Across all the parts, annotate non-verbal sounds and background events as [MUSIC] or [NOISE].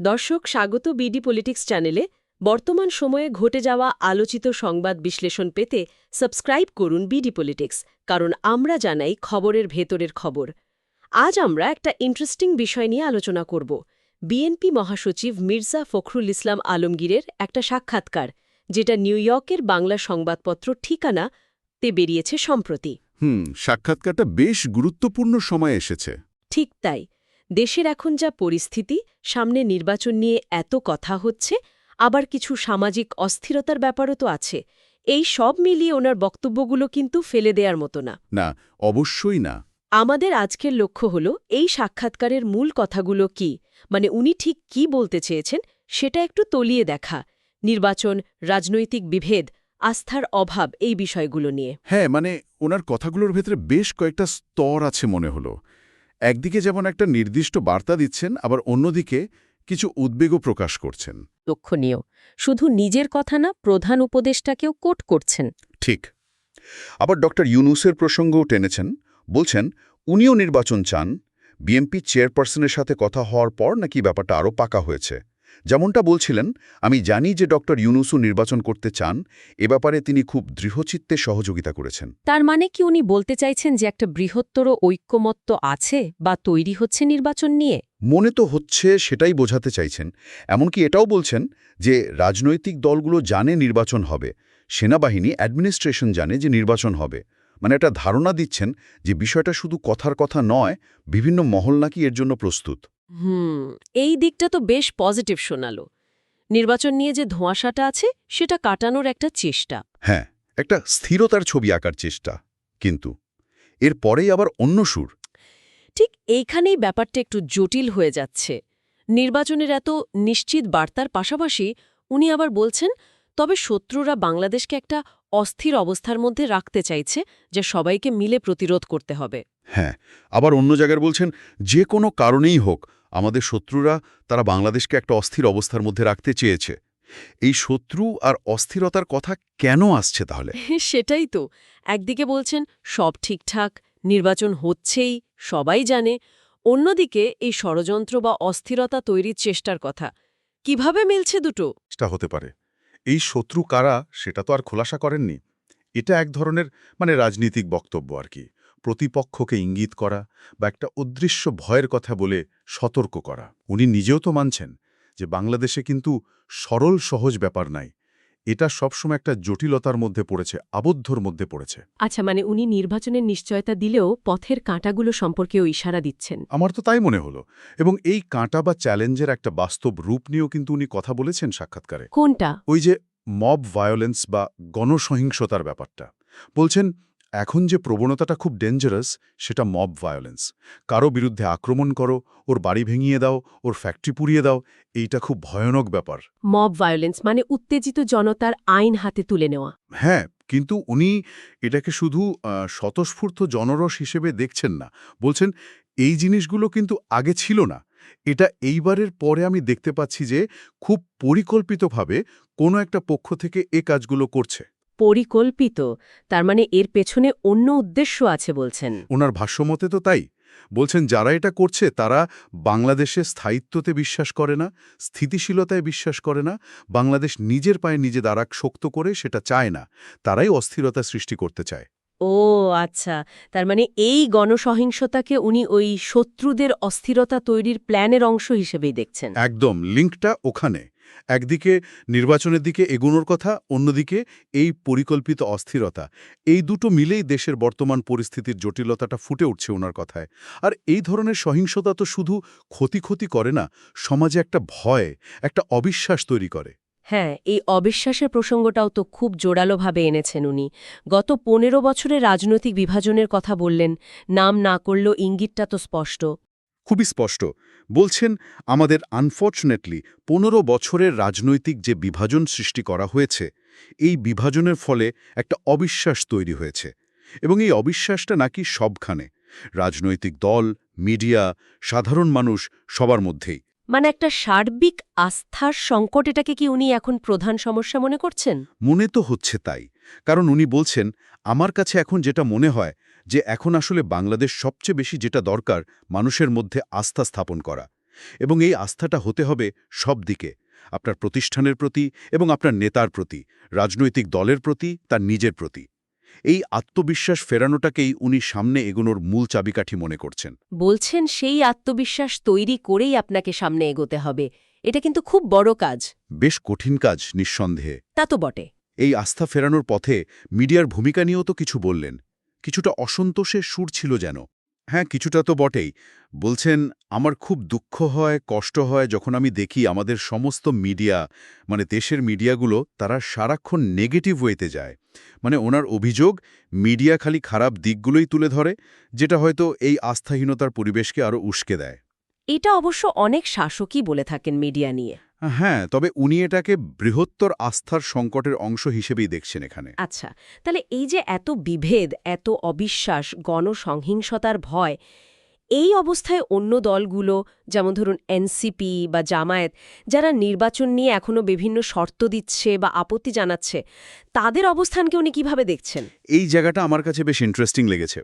দর্শক স্বাগত BD politics চ্যানেলে বর্তমান সময়ে ঘটে যাওয়া আলোচিত সংবাদ বিশ্লেষণ পেতে সাবস্ক্রাইব করুন বিডি পলিটিক্স কারণ আমরা জানাই খবরের ভেতরের খবর। আজ আমরা একটা ইন্টারেস্টিং বিষয় নিয়ে আলোচনা করব। বিএনপি মহাসচিব মির্জা ফখরুল ইসলাম আলমগীরের একটা সাক্ষাৎকার যেটা নিউ ইয়র্কের বাংলা সংবাদপত্র ঠিকানা তে বেরিয়েছে সম্প্রতি। হুম সাক্ষাৎকারটা বেশ গুরুত্বপূর্ণ সময় এসেছে। ঠিক তাই। দেশের এখন যা পরিস্থিতি সামনে নির্বাচন নিয়ে এত কথা হচ্ছে আবার কিছু সামাজিক অস্থিরতার ব্যাপারও তো আছে। এই সব মিলিয়ে ওনার বক্তব্যগুলো কিন্তু ফেলে দেওয়ার মতো না। না অবশ্যই না। আমাদের আজকের লক্ষ্য হল এই সাক্ষাৎকারের মূল কথাগুলো কি? মানে উনি ঠিক কি বলতে চেয়েছেন সেটা একটু তলিয়ে দেখা। নির্বাচন রাজনৈতিক বিভেদ আস্থার অভাব এই বিষয়গুলো নিয়ে। হ্যাঁ মানে ওনার কথাগুলোর ভেতরে বেশ কয়েকটা স্তর আছে মনে হলো। একদিকে যেমন একটা নির্দিষ্ট বার্তা দিচ্ছেন আবার অন্যদিকে কিছু উদ্বেগও প্রকাশ করছেন। লক্ষণীয়। শুধু নিজের কথা না প্রধান উপদেষ্টাকেও কোট করছেন। ঠিক। আবার ডক্টর ইউনুসের প্রসঙ্গও টেনেছেন। বলছেন উনিও নির্বাচন চান। বিএমপি চেয়ারপারসনের সাথে কথা হওয়ার পর নাকি ব্যাপারটা আরও পাকা হয়েছে। যেমনটা বলছিলেন আমি জানি যে ডক্টর ইউনুসু নির্বাচন করতে চান এ ব্যাপারে তিনি খুব দৃঢ়চিত্তে সহযোগিতা করেছেন। তার মানে কি উনি বলতে চাইছেন যে একটা বৃহত্তর ঐক্যমত্য আছে বা তৈরি হচ্ছে নির্বাচন নিয়ে? মনে তো হচ্ছে সেটাই বোঝাতে চাইছেন এমনকি এটাও বলছেন যে রাজনৈতিক দলগুলো জানে নির্বাচন হবে সেনাবাহিনী অ্যাডমিনিস্ট্রেশন জানে যে নির্বাচন হবে। মানে একটা ধারণা দিচ্ছেন যে বিষয়টা শুধু কথার কথা নয় বিভিন্ন মহল নাকি এর জন্য প্রস্তুত। হুম এই দিকটা তো বেশ পজিটিভ শোনালো। নির্বাচন নিয়ে যে ধোঁয়াশাটা আছে সেটা কাটানোর একটা চেষ্টা। হ্যাঁ একটা স্থিরতার ছবি আঁকার চেষ্টা কিন্তু। এর পরেই আবার অন্য সুর। ঠিক এইখানেই ব্যাপারটা একটু জটিল হয়ে যাচ্ছে। নির্বাচনের এত নিশ্চিত বার্তার পাশাপাশি উনি আবার বলছেন তবে শত্রুরা বাংলাদেশকে একটা অস্থির অবস্থার মধ্যে রাখতে চাইছে যে সবাইকে মিলে প্রতিরোধ করতে হবে। হ্যাঁ আবার অন্য জায়গায় বলছেন যে কোনো কারণেই হোক আমাদের শত্রুরা তারা বাংলাদেশকে একটা অস্থির অবস্থার মধ্যে রাখতে চেয়েছে। এই শত্রু আর অস্থিরতার কথা কেন আসছে তাহলে? [LAUGHS] সেটাই তো। একদিকে বলছেন সব ঠিকঠাক নির্বাচন হচ্ছেই সবাই জানে। অন্যদিকে এই ষড়যন্ত্র বা অস্থিরতা তৈরির চেষ্টার কথা। কীভাবে মিলছে দুটো? চেষ্টা হতে পারে। এই শত্রু কারা সেটা তো আর খোলাসা করেননি। এটা এক ধরনের মানে রাজনৈতিক বক্তব্য আর কি। প্রতিপক্ষকে ইঙ্গিত করা বা একটা অদৃশ্য ভয়ের কথা বলে সতর্ক করা। উনি নিজেও তো মানছেন যে বাংলাদেশে কিন্তু সরল সহজ ব্যাপার নাই। এটা সবসময় একটা জটিলতার মধ্যে পড়েছে আবদ্ধর মধ্যে পড়েছে। আচ্ছা মানে উনি নির্বাচনের নিশ্চয়তা দিলেও পথের কাঁটাগুলো সম্পর্কেও ইশারা দিচ্ছেন। আমার তো তাই মনে হলো। এবং এই কাঁটা বা চ্যালেঞ্জের একটা বাস্তব রূপ নিয়েও কিন্তু উনি কথা বলেছেন সাক্ষাৎকারে। কোনটা? ওই যে মব ভায়োলেন্স বা গণসহিংসতার ব্যাপারটা। বলছেন এখন যে প্রবণতাটা খুব ডেঞ্জারাস সেটা মব ভায়োলেন্স কারও বিরুদ্ধে আক্রমণ করো ওর বাড়ি ভেঙিয়ে দাও ওর ফ্যাক্টরি পুড়িয়ে দাও এইটা খুব ভয়ানক ব্যাপার। মব ভায়োলেন্স মানে উত্তেজিত জনতার আইন হাতে তুলে নেওয়া। হ্যাঁ কিন্তু উনি এটাকে শুধু স্বতঃস্ফূর্ত জনরস হিসেবে দেখছেন না। বলছেন এই জিনিসগুলো কিন্তু আগে ছিল না। এটা এইবারের পরে আমি দেখতে পাচ্ছি যে খুব পরিকল্পিতভাবে কোনো একটা পক্ষ থেকে এ কাজগুলো করছে। পরিকল্পিত তার মানে এর পেছনে অন্য উদ্দেশ্য আছে বলছেন। ওনার ভাষ্যমতে তো তাই। বলছেন যারা এটা করছে তারা বাংলাদেশে স্থায়িত্বতে বিশ্বাস করে না স্থিতিশীলতায় বিশ্বাস করে না বাংলাদেশ নিজের পায়ে নিজে দাঁড়াক শক্ত করে সেটা চায় না তারাই অস্থিরতা সৃষ্টি করতে চায়। ও আচ্ছা তার মানে এই গণসহিংসতাকে উনি ওই শত্রুদের অস্থিরতা তৈরির প্ল্যানের অংশ হিসেবেই দেখছেন। একদম লিঙ্কটা ওখানে। একদিকে নির্বাচনের দিকে এগোনোর কথা, অন্যদিকে এই পরিকল্পিত অস্থিরতা। এই দুটো মিলেই দেশের বর্তমান পরিস্থিতির জটিলতাটা ফুটে উঠছে ওনার কথায়। আর এই ধরনের সহিংসতা তো শুধু ক্ষতি ক্ষতি করে না, সমাজে একটা ভয়, একটা অবিশ্বাস তৈরি করে। হ্যাঁ এই অবিশ্বাসের প্রসঙ্গটাও তো খুব জোরালোভাবে এনেছেন উনি। গত পনেরো বছরে রাজনৈতিক বিভাজনের কথা বললেন, নাম না করলেও ইঙ্গিতটা তো স্পষ্ট। খুবই স্পষ্ট। বলছেন আমাদের আনফর্চুনেটলি পনেরো বছরের রাজনৈতিক যে বিভাজন সৃষ্টি করা হয়েছে এই বিভাজনের ফলে একটা অবিশ্বাস তৈরি হয়েছে। এবং এই অবিশ্বাসটা নাকি সবখানে। রাজনৈতিক দল মিডিয়া সাধারণ মানুষ সবার মধ্যেই। মানে একটা সার্বিক আস্থার সংকট এটাকে কি উনি এখন প্রধান সমস্যা মনে করছেন? মনে তো হচ্ছে তাই। কারণ উনি বলছেন আমার কাছে এখন যেটা মনে হয় যে এখন আসলে বাংলাদেশ সবচেয়ে বেশি যেটা দরকার মানুষের মধ্যে আস্থা স্থাপন করা। এবং এই আস্থাটা হতে হবে সব দিকে আপনার প্রতিষ্ঠানের প্রতি এবং আপনার নেতার প্রতি রাজনৈতিক দলের প্রতি তার নিজের প্রতি। এই আত্মবিশ্বাস ফেরানোটাকেই উনি সামনে এগোনোর মূল চাবিকাঠি মনে করছেন। বলছেন সেই আত্মবিশ্বাস তৈরি করেই আপনাকে সামনে এগোতে হবে। এটা কিন্তু খুব বড় কাজ। বেশ কঠিন কাজ নিঃসন্দেহে। তা তো বটে। এই আস্থা ফেরানোর পথে মিডিয়ার ভূমিকা নিয়েও তো কিছু বললেন। কিছুটা অসন্তোষের সুর ছিল যেন। হ্যাঁ কিছুটা তো বটেই। বলছেন, আমার খুব দুঃখ হয়, কষ্ট হয় যখন আমি দেখি আমাদের সমস্ত মিডিয়া মানে দেশের মিডিয়াগুলো, তারা সারাক্ষণ নেগেটিভ ওয়েতে যায়। মানে ওনার অভিযোগ, মিডিয়া খালি খারাপ দিকগুলোই তুলে ধরে, যেটা হয়তো এই আস্থাহীনতার পরিবেশকে আরও উস্কে দেয়। এটা অবশ্য অনেক শাসকই বলে থাকেন মিডিয়া নিয়ে। হ্যাঁ তবে উনি এটাকে বৃহত্তর আস্থার সংকটের অংশ হিসেবেই দেখছেন এখানে। আচ্ছা তাহলে এই যে এত বিভেদ এত অবিশ্বাস গণসংহিংসতার ভয় এই অবস্থায় অন্য দলগুলো যেমন ধরুন এনসিপি বা জামায়াত যারা নির্বাচন নিয়ে এখনও বিভিন্ন শর্ত দিচ্ছে বা আপত্তি জানাচ্ছে তাদের অবস্থানকে উনি কীভাবে দেখছেন? এই জায়গাটা আমার কাছে বেশ ইন্টারেস্টিং লেগেছে।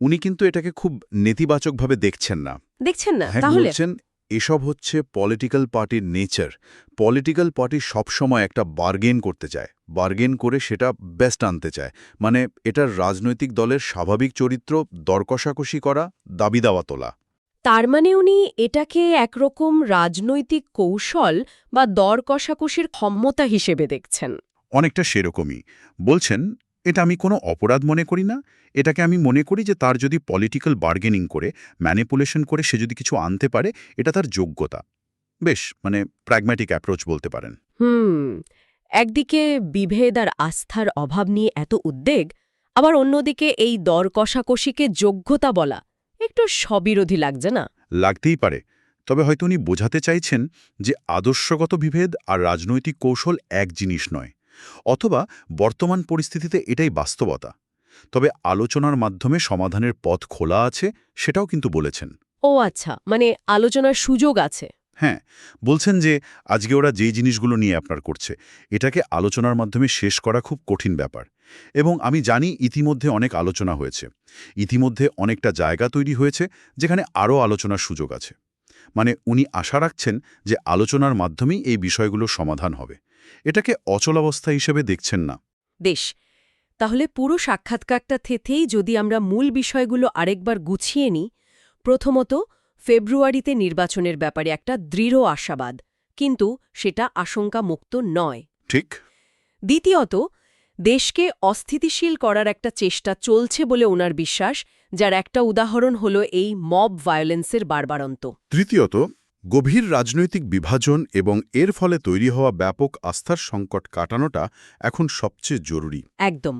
উনি কিন্তু এটাকে খুব নেতিবাচকভাবে দেখছেন না। দেখছেন না? হ্যাঁ তাহলে? এসব হচ্ছে পলিটিক্যাল পার্টির নেচার পলিটিক্যাল পার্টি সবসময় একটা বার্গেন করতে চায়। বার্গেন করে সেটা বেস্ট আনতে চায়। মানে এটার রাজনৈতিক দলের স্বাভাবিক চরিত্র দরকষাকষি করা দাবি দাওয়া তোলা। তার মানে উনি এটাকে একরকম রাজনৈতিক কৌশল বা দর কষাকষির ক্ষমতা হিসেবে দেখছেন। অনেকটা সেরকমই। বলছেন এটা আমি কোনো অপরাধ মনে করি না। এটাকে আমি মনে করি যে তার যদি পলিটিক্যাল বার্গেনিং করে ম্যানিপুলেশন করে সে যদি কিছু আনতে পারে এটা তার যোগ্যতা। বেশ মানে প্র্যাগম্যাটিক অ্যাপ্রোচ বলতে পারেন। হুম একদিকে বিভেদ আর আস্থার অভাব নিয়ে এত উদ্বেগ আবার অন্যদিকে এই দর কষাকষিকে যোগ্যতা বলা একটু স্ববিরোধী লাগছে না? লাগতেই পারে। তবে হয়তো উনি বোঝাতে চাইছেন যে আদর্শগত বিভেদ আর রাজনৈতিক কৌশল এক জিনিস নয়। অথবা বর্তমান পরিস্থিতিতে এটাই বাস্তবতা। তবে আলোচনার মাধ্যমে সমাধানের পথ খোলা আছে সেটাও কিন্তু বলেছেন। ও আচ্ছা মানে আলোচনার সুযোগ আছে। হ্যাঁ বলছেন যে আজকে ওরা যেই জিনিসগুলো নিয়ে আপনার করছে এটাকে আলোচনার মাধ্যমে শেষ করা খুব কঠিন ব্যাপার। এবং আমি জানি ইতিমধ্যে অনেক আলোচনা হয়েছে। ইতিমধ্যে অনেকটা জায়গা তৈরি হয়েছে যেখানে আরও আলোচনার সুযোগ আছে। মানে উনি আশা রাখছেন যে আলোচনার মাধ্যমেই এই বিষয়গুলো সমাধান হবে। এটাকে অচলাবস্থা হিসেবে দেখছেন না। বেশ তাহলে পুরো সাক্ষাৎকারটা থেকেই যদি আমরা মূল বিষয়গুলো আরেকবার গুছিয়ে নিই প্রথমত ফেব্রুয়ারিতে নির্বাচনের ব্যাপারে একটা দৃঢ় আশাবাদ কিন্তু সেটা আশঙ্কামুক্ত নয়। ঠিক। দ্বিতীয়ত দেশকে অস্থিতিশীল করার একটা চেষ্টা চলছে বলে ওনার বিশ্বাস যার একটা উদাহরণ হল এই মব ভায়োলেন্সের বারবারন্ত। তৃতীয়ত গভীর রাজনৈতিক বিভাজন এবং এর ফলে তৈরি হওয়া ব্যাপক আস্থার সংকট কাটানোটা এখন সবচেয়ে জরুরি। একদম।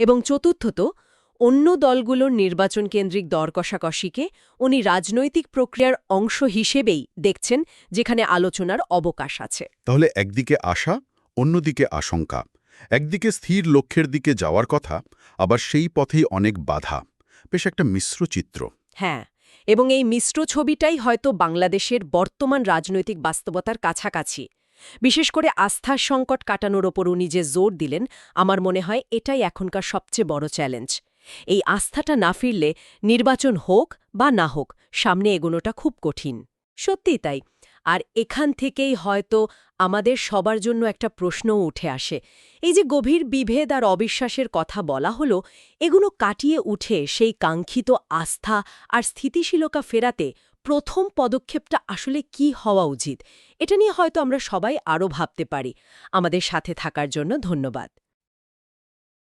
এবং চতুর্থত অন্য দলগুলোর নির্বাচন কেন্দ্রিক দর কষাকষিকে উনি রাজনৈতিক প্রক্রিয়ার অংশ হিসেবেই দেখছেন যেখানে আলোচনার অবকাশ আছে। তাহলে একদিকে আশা অন্যদিকে আশঙ্কা। একদিকে স্থির লক্ষ্যের দিকে যাওয়ার কথা আবার সেই পথেই অনেক বাধা। বেশ একটা মিশ্র চিত্র। হ্যাঁ এবং এই মিশ্র ছবিটাই হয়তো বাংলাদেশের বর্তমান রাজনৈতিক বাস্তবতার কাছাকাছি। বিশেষ করে আস্থার সংকট কাটানোর ওপর উনি যে জোর দিলেন, আমার মনে হয় এটাই এখনকার সবচেয়ে বড় চ্যালেঞ্জ। এই আস্থাটা না ফিরলে নির্বাচন হোক বা না হোক, সামনে এগোনোটা খুব কঠিন। সত্যিই তাই। আর এখান থেকেই হয়তো আমাদের সবার জন্য একটা প্রশ্নও উঠে আসে। এই যে গভীর বিভেদ আর অবিশ্বাসের কথা বলা হলো, এগুলো কাটিয়ে উঠে সেই কাঙ্ক্ষিত আস্থা আর স্থিতিশীলতা ফেরাতে প্রথম পদক্ষেপটা আসলে কি হওয়া উচিত, এটা নিয়ে হয়তো আমরা সবাই আরও ভাবতে পারি। আমাদের সাথে থাকার জন্য ধন্যবাদ।